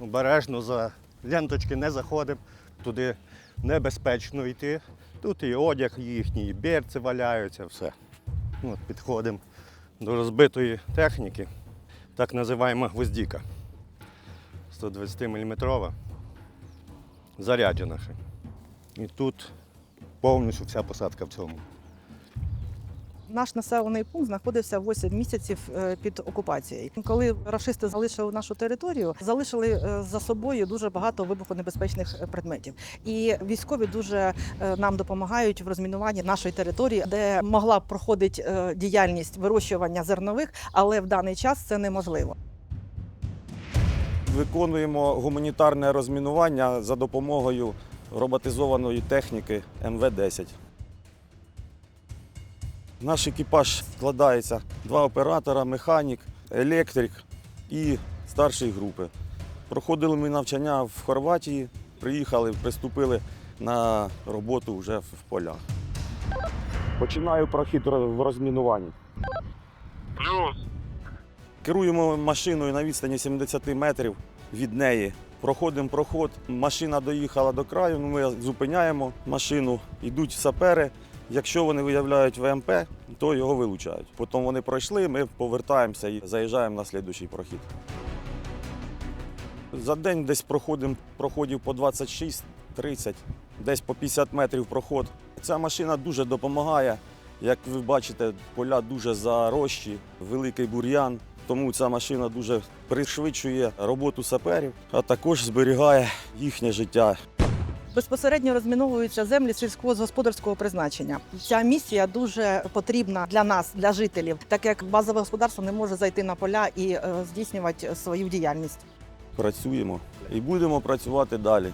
обережно за ленточки не заходимо. Туди небезпечно йти. Тут і одяг їхній, і берці валяються, все. От, підходимо до розбитої техніки, так називаємо гвоздіка. 120 мм заряджена ще. І тут повністю вся посадка в цьому. Наш населений пункт знаходився 8 місяців е, під окупацією. Коли рашисти залишили нашу територію, залишили е, за собою дуже багато вибухонебезпечних е, предметів. І військові дуже нам допомагають в розмінуванні нашої території, де могла проходити діяльність вирощування зернових, але в даний час це неможливо. Виконуємо гуманітарне розмінування за допомогою роботизованої техніки МВ-10. Наш екіпаж складається два оператора, механік, електрик і старший групи. Проходили ми навчання в Хорватії, приїхали, приступили на роботу вже в полях. Починаю прохід в розмінуванні. Плюс. Керуємо машиною на відстані 70 метрів від неї. Проходимо проход. Машина доїхала до краю. ну, Ми зупиняємо машину, йдуть сапери. Якщо вони виявляють ВМП, то його вилучають. Потім вони пройшли, ми повертаємося і заїжджаємо на слідуючий прохід. За день десь проходимо проходів по 26-30, десь по 50 метрів проход. Ця машина дуже допомагає. Як ви бачите, поля дуже зарощі, великий бур'ян. Тому ця машина дуже пришвидшує роботу саперів, а також зберігає їхнє життя. Безпосередньо розміновуються землі сільськогосподарського призначення. Ця місія дуже потрібна для нас, для жителів, так як базове господарство не може зайти на поля і е, здійснювати свою діяльність. Працюємо і будемо працювати далі.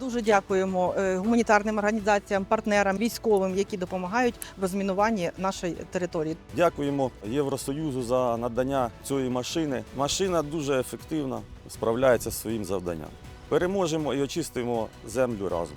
Дуже дякуємо е, гуманітарним організаціям, партнерам, військовим, які допомагають в розмінуванні нашої території. Дякуємо Євросоюзу за надання цієї машини. Машина дуже ефективна, справляється зі своїм завданням. Переможемо і очистимо землю разом.